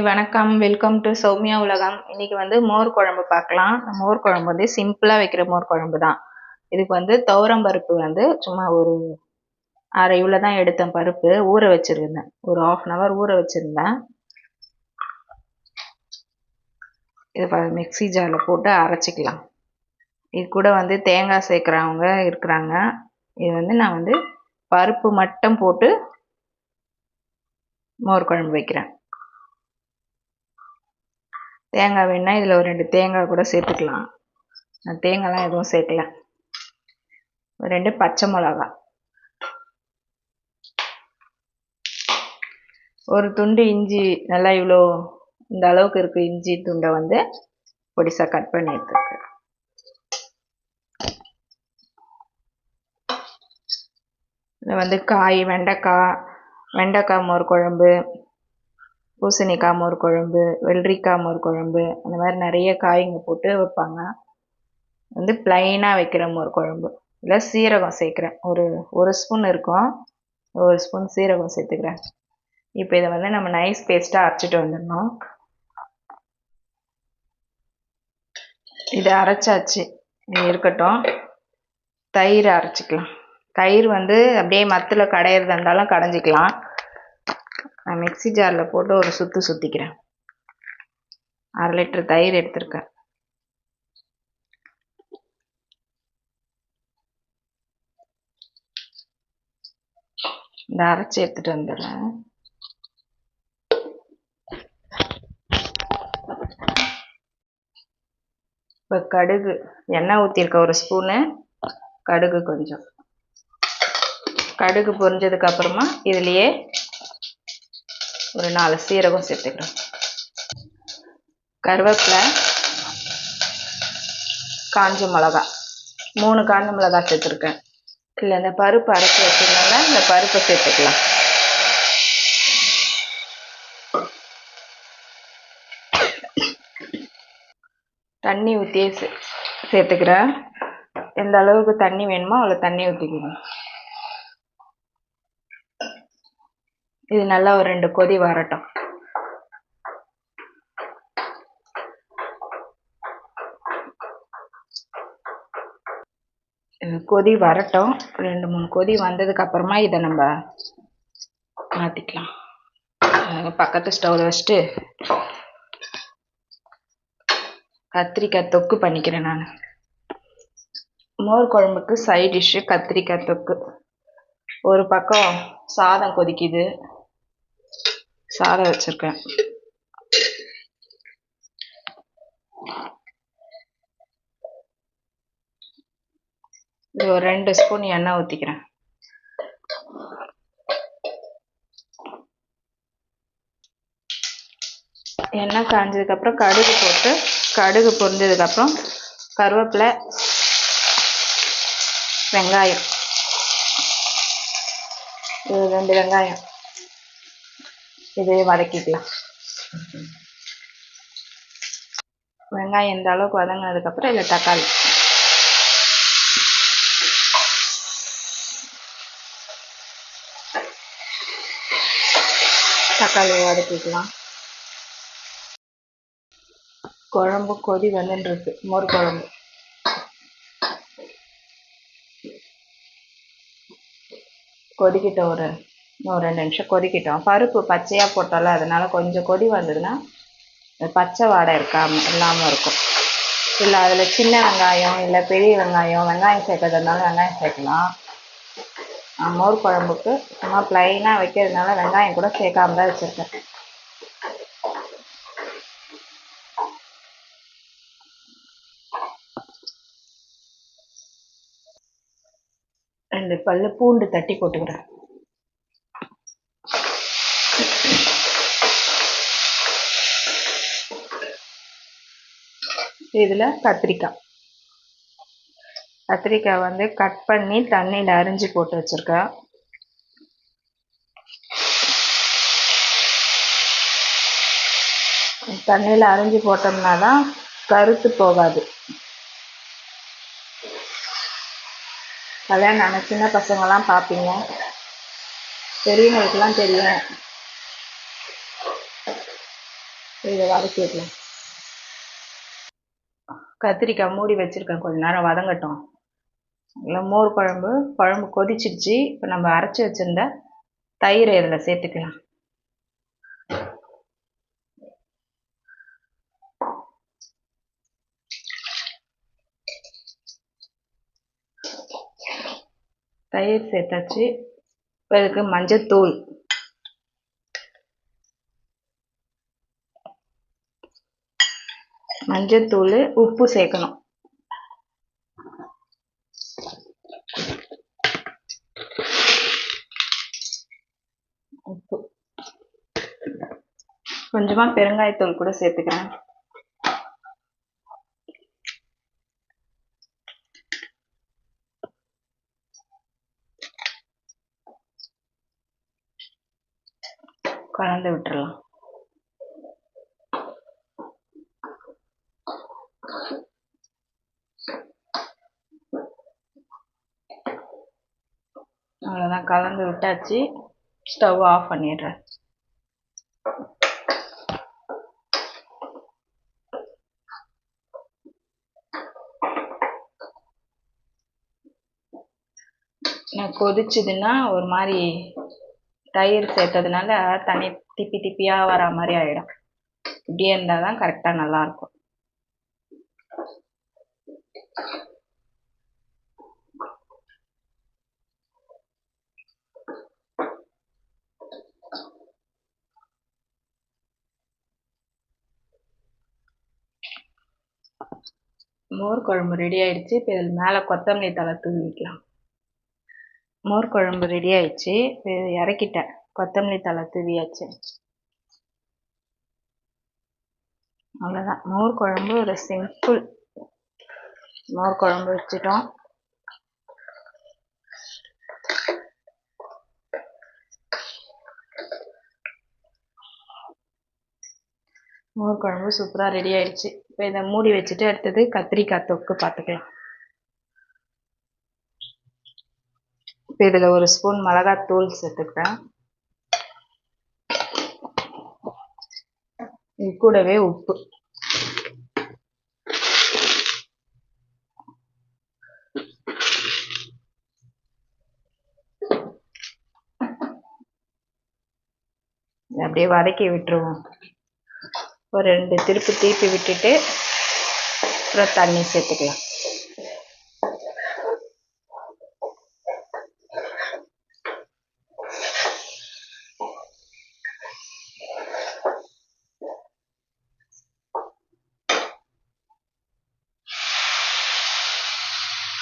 Hi வணக்கம். Welcome to Soumya உலகம். இன்னைக்கு வந்து மோர் குழம்பு பார்க்கலாம். மோர் குழம்பு வந்து சிம்பிளாக வைக்கிற மோர் குழம்பு தான் இதுக்கு வந்து துவரம் பருப்பு வந்து சும்மா ஒரு அரை இவ்வளோ தான் எடுத்தேன் பருப்பு. ஊற வச்சுருந்தேன். ஒரு ஆஃப் அன் ஹவர் ஊற வச்சுருந்தேன். இது மிக்சி ஜாரில் போட்டு அரைச்சிக்கலாம். இது கூட வந்து தேங்காய் சேர்க்குறவங்க இருக்கிறாங்க. இது வந்து நான் வந்து பருப்பு மட்டும் போட்டு மோர் குழம்பு வைக்கிறேன். தேங்காய் வேணால் இதில் ஒரு ரெண்டு தேங்காய் கூட சேர்த்துக்கலாம். நான் தேங்காய்லாம் எதுவும் சேர்க்கல. ரெண்டு பச்சை மிளகா. ஒரு துண்டு இஞ்சி நல்லா இவ்வளோ இந்த அளவுக்கு இருக்குது இஞ்சி துண்டை வந்து பொடிசாக கட் பண்ணி எடுத்துருக்கேன் இதில் வந்து காய் வெண்டைக்காய் வெண்டைக்காய் மோர் குழம்பு பூசணிக்காய் மோர் குழம்பு வெள்ளரிக்காய் மோர் குழம்பு அந்த மாதிரி நிறைய காய்ங்க போட்டு வைப்பாங்க. வந்து ப்ளைனாக வைக்கிற மோர் குழம்பு. இல்லை சீரகம் சேர்க்குறேன். ஒரு ஒரு ஸ்பூன் இருக்கும். ஒரு ஸ்பூன் சீரகம் சேர்த்துக்கிறேன். இப்போ இதை வந்து நம்ம நைஸ் பேஸ்ட்டாக அரைச்சிட்டு வந்துடணும். இதை அரைச்சாச்சு. இது இருக்கட்டும். தயிர் அரைச்சிக்கலாம். தயிர் வந்து அப்படியே மத்தில் கடையிறதா இருந்தாலும் கடைஞ்சிக்கலாம். நான் மிக்சி ஜாரில் போட்டு ஒரு சுற்று சுற்றிக்கிறேன் அரை லிட்டர் தயிர் எடுத்திருக்கேன். இந்த அரைச்சி எடுத்துகிட்டு வந்துடுறேன். இப்போ கடுகு எண்ணெய் ஊற்றிருக்க ஒரு ஸ்பூனு கடுகு கொஞ்சம். கடுகு பொரிஞ்சதுக்கப்புறமா இதுலேயே ஒரு நாலு சீரகம் சேர்த்துக்கிறோம். கருவேப்பிலை காஞ்ச மிளகா. மூணு காஞ்ச மிளகா சேர்த்துருக்கேன். இல்லை இந்த பருப்பு அரைச்சி வச்சுருந்தாங்க இந்த பருப்பை சேர்த்துக்கலாம். தண்ணி ஊற்றியே சே சேர்த்துக்கிறேன். எந்த அளவுக்கு தண்ணி வேணுமோ அவ்வளோ தண்ணி ஊற்றிக்கணும் இது நல்லா ஒரு ரெண்டு கொதி வரட்டும். கொதி வரட்டும். ரெண்டு மூணு கொதி வந்ததுக்கு அப்புறமா இதை நம்ம மாற்றிக்கலாம் பக்கத்து ஸ்டவ்வில் வச்சுட்டு கத்திரிக்காய் தொக்கு பண்ணிக்கிறேன் நான். மோர் குழம்புக்கு சைட் டிஷ்ஷு கத்திரிக்காய் தொக்கு. ஒரு பக்கம் சாதம் கொதிக்குது. சாதம் வச்சுருக்கேன். இது ஒரு ரெண்டு ஸ்பூன் எண்ணெய் ஊற்றிக்கிறேன் எண்ணெய் காஞ்சதுக்கப்புறம் கடுகு போட்டு கடுகு பொரிஞ்சதுக்கப்புறம் கருவேப்பிலை வெங்காயம். இது ரெண்டு வெங்காயம். இது வதக்கிக்கலாம். வெங்காயம் இந்த அளவுக்கு வதங்கினதுக்கப்புறம் இதில் தக்காளி. தக்காளி வதக்கிக்கலாம். குழம்பு கொதி வந்துட்டுருக்கு. மோர் குழம்பு. கொதிக்கிட்ட ஒரு இன்னும் ரெண்டு நிமிஷம் கொதிக்கிட்டோம். பருப்பு பச்சையாக போட்டால அதனால் கொஞ்சம் கொதி வந்ததுன்னா பச்சை வாடை இருக்காம இல்லாமல் இருக்கும். இல்லை அதில் சின்ன வெங்காயம் இல்லை பெரிய வெங்காயம் வெங்காயம் சேர்க்கறதுனால வெங்காயம் சேர்க்கலாம். மோர் குழம்புக்கு சும்மா ப்ளைனாக வைக்கிறதுனால வெங்காயம் கூட சேர்க்காம தான் வச்சுருக்கேன். ரெண்டு பல்லு பூண்டு தட்டி போட்டுக்கிறேன். இதில் கத்திரிக்காய் கத்திரிக்காய் வந்து கட் பண்ணி தண்ணியில் அரிஞ்சு போட்டு வச்சுருக்கேன் தண்ணியில் அரிஞ்சு போட்டோம்னா தான் கருத்து போகாது. கல்யாணம் நான் சின்ன பசங்கள்லாம் பார்ப்பீங்க பெரியவங்களுக்குலாம் தெரியும். இதை வதக்கி கத்திரிக்காய் மூடி வச்சுருக்கேன். கொஞ்ச நேரம் வதங்கட்டும். இல்லை மோர் குழம்பு குழம்பு கொதிச்சிடுச்சு இப்போ நம்ம அரைச்சி வச்சுருந்த தயிரை இதில் சேர்த்துக்கலாம். தயிர் சேர்த்தாச்சு. இப்போ இதுக்கு மஞ்சத்தூள். மஞ்சத்தூள் உப்பு சேர்க்கணும். உப்பு. கொஞ்சமாக பெருங்காயத்தூள் கூட சேர்த்துக்கிறேன். கலந்து விட்டுறலாம். அவ்வளோதான் கலந்து விட்டாச்சு. ஸ்டவ் ஆஃப் பண்ணிடுறேன். நான் கொதிச்சதுன்னா ஒரு மாதிரி தயிர் சேர்த்ததுனால தனி திப்பி திப்பியாக வர மாதிரி ஆகிடும் இப்படியே இருந்தால் தான் கரெக்டாக நல்லாயிருக்கும் மோர் குழம்பு ரெடி ஆயிடுச்சு. இப்போ இதில் மேலே கொத்தமல்லி தலை தூவி வைக்கலாம். மோர் குழம்பு ரெடி ஆயிடுச்சு. இப்போ இதை இறக்கிட்டேன். கொத்தமல்லி தலை தூவியாச்சு. அவ்வளோதான் மோர் குழம்பு ஒரு சிம்பிள் மோர் குழம்பு வச்சுட்டோம். மோர் குழம்பு சூப்பராக ரெடி ஆயிடுச்சு இப்போ இதை மூடி வச்சுட்டு அடுத்தது கத்திரிக்காய் தொக்கு பார்த்துக்கலாம். இப்போ இதில் ஒரு ஸ்பூன் மிளகாத்தூள் சேர்த்துக்கிறேன் இது கூடவே உப்பு. அப்படியே வதக்கி விட்டுருவோம். ஒரு ரெண்டு திருப்பி திருப்பி விட்டுட்டு அப்புறம் தண்ணி சேர்த்துக்கலாம்.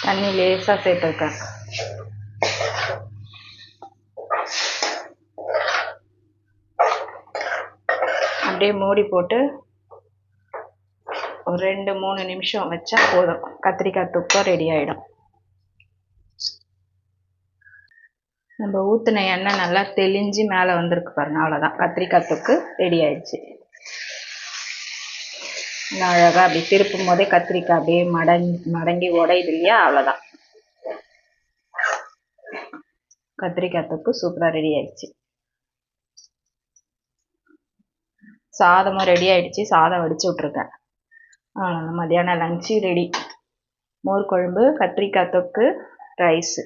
தண்ணி லேசாக சேர்த்துருக்கேன் அப்படியே மூடி போட்டு ஒரு ரெண்டு மூணு நிமிஷம் வச்சா போதும். கத்திரிக்காய் தொக்கம் ரெடி ஆகிடும் நம்ம ஊற்றின எண்ணெய் நல்லா தெளிஞ்சு மேலே வந்திருக்கு பாருங்க. அவ்வளோதான் கத்திரிக்காய் தொக்கு ரெடி ஆயிடுச்சு. நல்லா அழகாக அப்படி திருப்பும் போதே கத்திரிக்காய் அப்படியே மடங்கி மடங்கி உடையுது இல்லையா? அவ்வளோதான் கத்திரிக்காய் தொக்கு சூப்பராக ரெடி ஆயிடுச்சு. சாதமும் ரெடி ஆகிடுச்சி சாதம் வடிச்சு விட்ருக்கேன் மத்தியானம் லஞ்சு ரெடி மோர் குழம்பு கத்திரிக்காய் தொக்கு ரைஸு